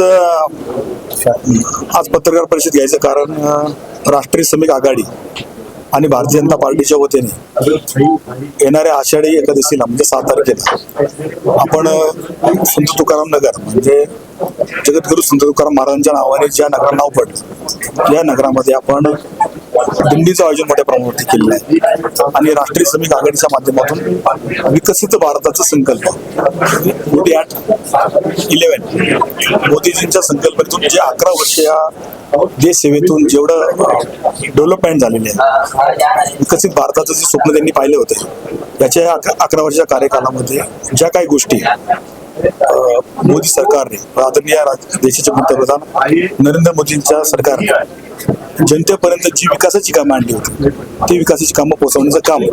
आज आज पत्रकार परिषद घ्यायचं कारण राष्ट्रीय श्रमिक आघाडी आणि भारतीय जनता पार्टीच्या वतीने येणाऱ्या आषाढी एकादशीला म्हणजे सात तारखेला आपण संत तुकाराम नगर म्हणजे जगद्गुरु संत तुकाराम महाराजांच्या नावाने ज्या नगराला नाव पडलं या नगरामध्ये आपण दिंडीचं आयोजन मोठ्या प्रमाणावरती केलेलं आहे. आणि राष्ट्रीय श्रमिक आघाडीच्या माध्यमातून विकसित भारताचा संकल्प. मोदी आठ इलेव्हन. मोदीजींच्या संकल्पनेतून जे अकरा वर्ष या देश सेवेतून जेवढं डेव्हलपमेंट झालेली आहे विकसित भारताचं जे स्वप्न त्यांनी पाहिले होते याच्या या अकरा वर्षाच्या कार्यकालामध्ये ज्या काही गोष्टी मोदी सरकारने आदरणीय राज- देशाचे पंतप्रधान नरेंद्र मोदींच्या सरकारने जनतेपर्यंत जी विकासाची कामं आणली होती ती विकासाची कामं पोहोचवण्याचं काम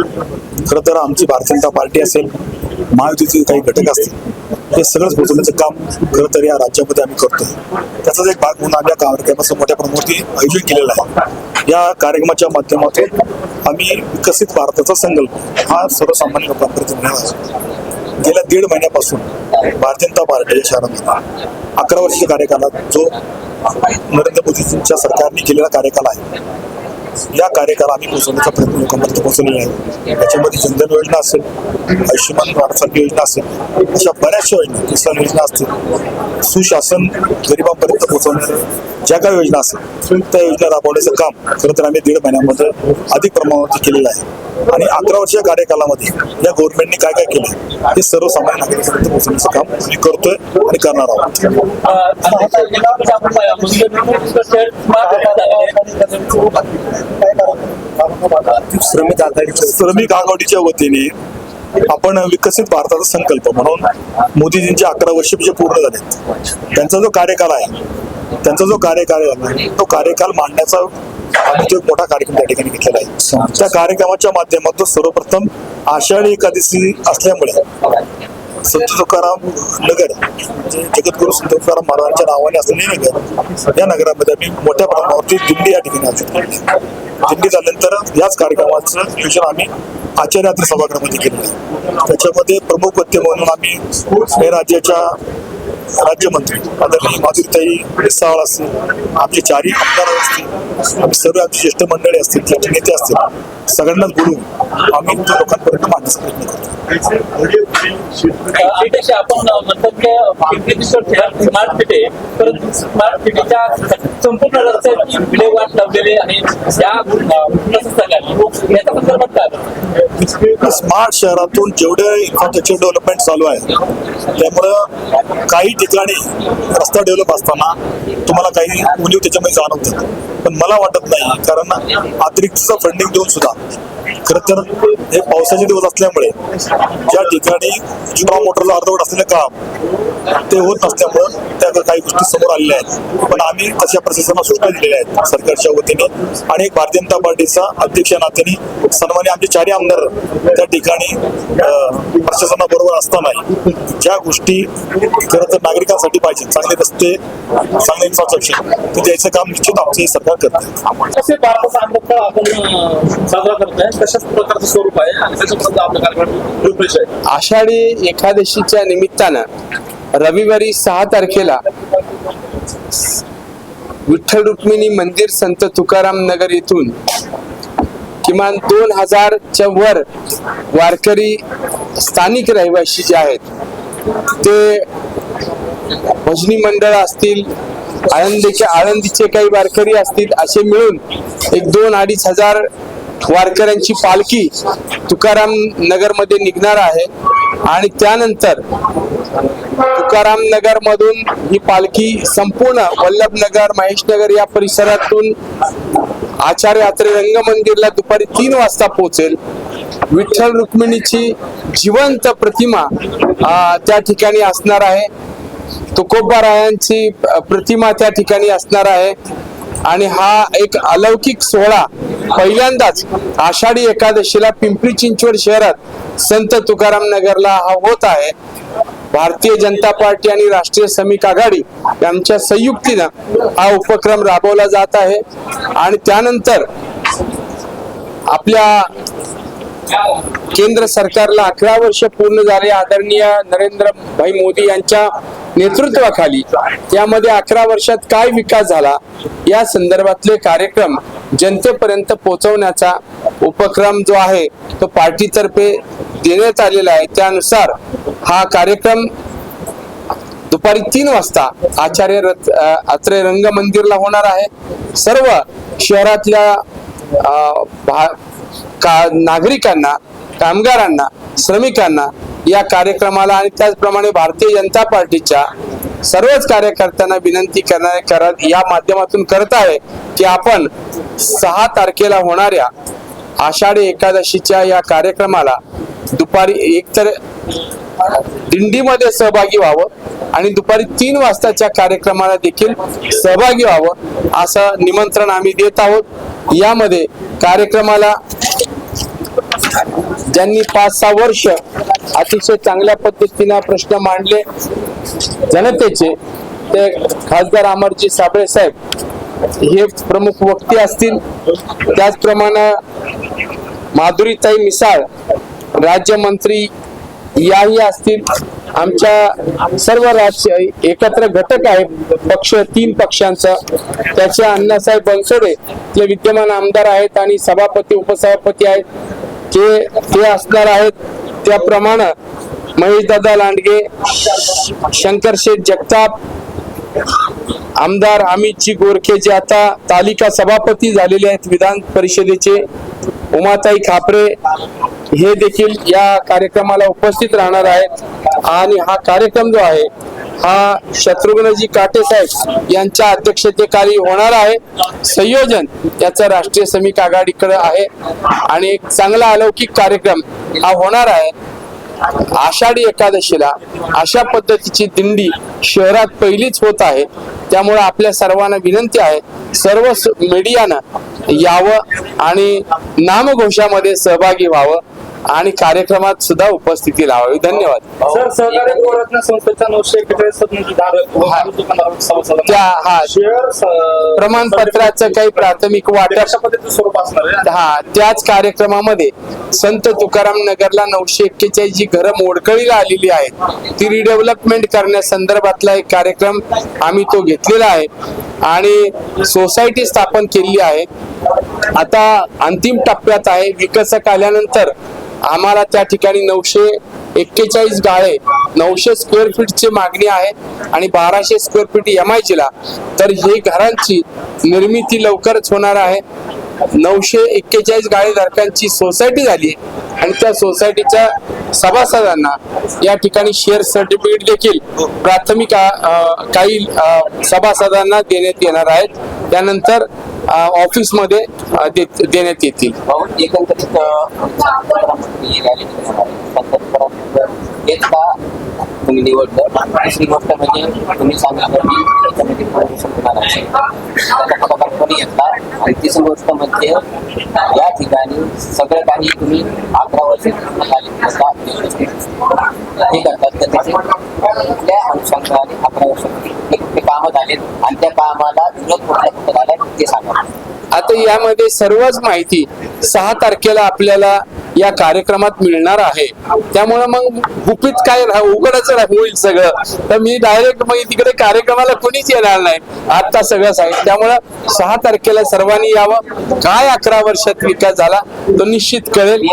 खरं तर आमची भारतीय जनता पार्टी असेल महायुतीचे काही घटक असतील हे सगळंच पोहोचवण्याचं काम खरं तर या राज्यामध्ये आम्ही करतो त्याचाच एक भाग म्हणून आम्ही या कार्यक्रमाचं मोठ्या प्रमाणावरती आयोजन केलेलं आहे. या कार्यक्रमाच्या माध्यमातून आम्ही विकसित भारताचा संकल्प हा सर्वसामान्य लोकांपर्यंत मिळाला गेल्या दीड महिन्यापासून भारतीय जनता पार्टीच्या शहरामध्ये अकरा वर्षाच्या कार्यकालात जो नरेंद्र मोदींच्या सरकारने केलेला कार्यकाल आहे. या कार्यकाल आम्ही पोहोचवण्याचा प्रयत्न लोकांपर्यंत पोहोचवलेला आहे. त्याच्यामध्ये जनधन योजना असेल आयुष्यमान भारत योजना असेल अशा बऱ्याचशा योजना किसान योजना असतील सुशासन गरिबांपर्यंत पोहोचवणाऱ्या ज्या काही योजना असतील त्या योजना राबवण्याचं काम खरं तर आम्ही दीड महिन्यामध्ये अधिक प्रमाणावरती केलेलं आहे. आणि अकरा वर्षीय कार्यकालामध्ये या गव्हर्नमेंटने काय काय केलं हे सर्वसामान्य नागरिकांपर्यंत पोहोचवण्याचं काम आम्ही करतोय आणि करणार आहोत. श्रमिक आघाडीच्या श्रमिक आघाडीच्या वतीने आपण विकसित भारताचा संकल्प म्हणून मोदीजींचे अकरा वर्ष जे पूर्ण झाले त्यांचा जो कार्यकाळ आहे त्यांचा जो कार्यकाळ आहे तो कार्यकाल मांडण्याचा म्हणजे एक मोठा कार्यक्रम त्या ठिकाणी घेतलेला आहे. त्या कार्यक्रमाच्या माध्यमातून सर्वप्रथम आषाढी एकादशी असल्यामुळे संत तुकाराम नगर म्हणजे जगद्गुरु संत तुकाराम महाराजांच्या नावाने असलेले नगर या नगरामध्ये आम्ही मोठ्या प्रमाणावरती दिंडी या ठिकाणी आयोजित केली दिंडी झाल्यानंतर याच कार्यक्रमाचं नियोजन आम्ही आचार्यात्री सभागृहामध्ये केलेलं आहे. त्याच्यामध्ये प्रमुख व्यक्ती म्हणून आम्ही हे राज्याच्या राज्यमंत्री आदरणीय माधुरीताई मिसाळ असतील आमचे चारही आमदार असतील आम्ही सर्व आमचे ज्येष्ठ मंडळी असतील ज्येष्ठ नेते असतील सगळ्यांनाच बोलून आम्ही तो लोकांपर्यंत मांडण्याचा प्रयत्न करतो. आपण म्हणतात की स्मार्ट सिटी परंतु स्मार्ट सिटीच्या संपूर्ण रस्त्याची विल्हेवाट लावलेली आहे. या प्रशासनाने याच्या संदर्भात काय वाटतं? स्मार्ट शहरातून जेवढे इन्फ्रास्ट्रक्चर डेव्हलपमेंट चालू आहे त्यामुळं काही ठिकाणी रस्ता डेव्हलप असताना तुम्हाला काही उणीव त्याच्यामध्ये जाणवतात पण मला वाटत नाही कारण अतिरिक्त फंडिंग देऊन सुद्धा खर तर हे पावसाचे दिवस असल्यामुळे ज्या ठिकाणी जुना मोटरला अर्धवट असलेलं काम ते होत नसल्यामुळं त्या काही गोष्टी समोर आलेल्या आहेत. पण आम्ही तशा प्रशासनाला सूचना दिलेल्या आहेत सरकारच्या वतीने. आणि एक भारतीय जनता पार्टीचा अध्यक्ष नात्याने सन्मान्य आमचे चारही आमदार त्या ठिकाणी प्रशासनाबरोबर असताना ज्या गोष्टी खरं तर नागरिकांसाठी पाहिजे चांगले रस्ते चांगले इन्फ्रास्ट्रक्चर तर त्याचं काम निश्चित आमचं सरकार करते. कसे भारताचा अमृतकाळ आपण साजरा करतोय. प्रकारचं स्वरूप आहे आणि आपला कार्यक्रम आहे. आषाढी एकादशीच्या निमित्तानं रविवारी सहा तारखेला विठ्ठल रुक्मिणी मंदिर संत तुकाराम नगर येथून किमान दोन हजारच्या वर वारकरी स्थानिक रहिवासी जे आहेत ते भजनी मंडळ असतील आळंदीचे आळंदीचे काही वारकरी असतील असे मिळून एक दोन अडीच हजार वारकऱ्यांची पालखी तुकाराम नगरमध्ये निघणार आहे. आणि त्यानंतर तुकाराम नगर मधून ही पालखी संपूर्ण वल्लभनगर महेशनगर या परिसरातून आचार्य रंग रंगमंदिरला दुपारी तीन वाजता पोहोचेल. विठ्ठल रुक्मिणीची जिवंत प्रतिमा त्या ठिकाणी असणार आहे. तुकोबारायांची प्रतिमा त्या ठिकाणी असणार आहे. आणि हा एक अलौकिक सोहळा पहिल्यांदाच आषाढी एकादशीला पिंपरी चिंचवड शहरात संत तुकाराम नगरला हा होत आहे. भारतीय जनता पार्टी आणि राष्ट्रीय श्रमिक आघाडी यांच्या संयुक्तीनं हा उपक्रम राबवला जात आहे. आणि त्यानंतर आपल्या केंद्र सरकारला अकरा वर्ष पूर्ण झाले आदरणीय नरेंद्र भाई मोदी यांच्या नेतृत्वाखाली यामध्ये अकरा वर्षात काय विकास झाला या संदर्भातले कार्यक्रम जनतेपर्यंत पोहोचवण्याचा उपक्रम जो आहे तो पार्टीतर्फे देण्यात आलेला आहे. त्यानुसार हा कार्यक्रम दुपारी तीन वाजता आचार्य रथ अ, रंग मंदिरला होणार आहे. सर्व शहरातल्या भा- का नागरिकांना कामगारांना श्रमिकांना या कार्यक्रमाला आणि त्याचप्रमाणे भारतीय जनता पार्टीच्या सर्वच कार्यकर्त्यांना विनंती करणार करत या माध्यमातून करत आहे की आपण सहा तारखेला होणाऱ्या आषाढी एकादशीच्या या कार्यक्रमाला दुपारी एकतर दिंडीमध्ये सहभागी व्हावं आणि दुपारी तीन वाजताच्या कार्यक्रमाला देखील सहभागी व्हावं असं निमंत्रण आम्ही देत आहोत. यामध्ये कार्यक्रमाला ज्यांनी पाच सहा वर्ष अतिशय चांगल्या पद्धतीने प्रश्न मांडले. जनतेचे ते खासदार अमरजी साबळे साहेब हे प्रमुख वक्ते असतील. त्याचप्रमाणे माधुरीताई मिसाळ राज्यमंत्री याही असतील. आमच्या सर्व राज्य एकत्र घटक आहेत. पक्ष तीन पक्षांचा. त्याचे अण्णासाहेब बनसोडे ते विद्यमान आमदार आहेत आणि सभापती उपसभापती आहेत. ते ते असणार आहेत. त्याप्रमाणे महेशदादा लांडगे शंकर शेठ जगताप आमदार अमितजी गोरखे जे आता तालिका सभापती झालेले आहेत विधान परिषदेचे उमाताई खापरे हे देखील या कार्यक्रमाला उपस्थित राहणार आहेत. आणि हा कार्यक्रम जो आहे हा शत्रुघ्नजी काटे साहेब यांच्या अध्यक्षतेखाली होणार आहे. संयोजन याचं राष्ट्रीय समिक आघाडीकडे आहे. आणि एक चांगला अलौकिक कार्यक्रम हा होणार आहे. आषाढी एकादशीला अशा पद्धतीची दिंडी शहरात पहिलीच होत आहे. त्यामुळे आपल्या सर्वांना विनंती आहे सर्व मीडियानं यावं आणि नामघोषामध्ये सहभागी व्हावं. आणि कार्यक्रमात सुद्धा उपस्थिती लावावी. धन्यवाद. सभासदांना त्या हा. प्रमाणपत्राचं काही प्राथमिक वाटप स्वरूप असणार हा. त्याच कार्यक्रमामध्ये संत तुकाराम नगरला नऊशे एक्केचाळीस जी घरं मोडकळीला आलेली आहेत ती रिडेव्हलपमेंट करण्यासंदर्भातला एक कार्यक्रम आम्ही तो घेतलेला आहे आणि सोसायटी स्थापन केलेली आहे. आता अंतिम टप्प्यात आहे. विकसक आल्यानंतर आम्हाला त्या ठिकाणी नऊशे एक्केचाळीस गाळे नऊशे स्क्वेअर फीटची मागणी आहे आणि बाराशे स्क्वेअर फीट एम आय ला. तर हे घरांची निर्मिती लवकरच होणार आहे. नऊशे एक्केचाळीस गाळेधारकांची सोसायटी झाली आणि त्या सोसायटीच्या सभासदांना या ठिकाणी शेअर सर्टिफिकेट देखील प्राथमिक काही सभासदांना देण्यात येणार आहेत. त्यानंतर ऑफिसमध्ये देण्यात येतील. एकंदरीत तुम्ही निवडलं? दुसरी गोष्ट म्हणजे तुम्ही सांगितलं की याच्यामध्ये प्रदूषण होणार आहे. त्याचा कोणी घेतला? आणि तिसरी गोष्ट म्हणजे या ठिकाणी सगळं काही तुम्ही अकरा वर्ष हे करतात तर त्याचे कुठल्या अनुषंगाने अकरा वर्ष कुठले कामं झालीत आणि त्या कामाला विरोध कुठल्या कुठं झाला ते सांगा. आता यामध्ये सर्वच माहिती सहा तारखेला आपल्याला या कार्यक्रमात मिळणार आहे. त्यामुळे मग गुपित काय उघडच होईल सगळं. तर मी डायरेक्ट मग तिकडे कार्यक्रमाला कोणीच येणार नाही. आता सगळं सांगितलं. त्यामुळं सहा तारखेला सर्वांनी यावं. काय अकरा वर्षात विकास झाला तो निश्चित कळेल.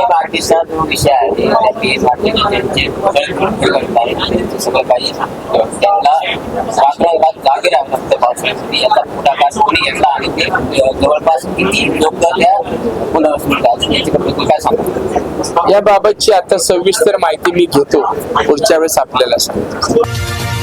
त्यांना जवळपास किती लोक त्या याबाबतची आता सविस्तर माहिती मी घेतो. पुढच्या वेळेस आपल्याला सांगतो.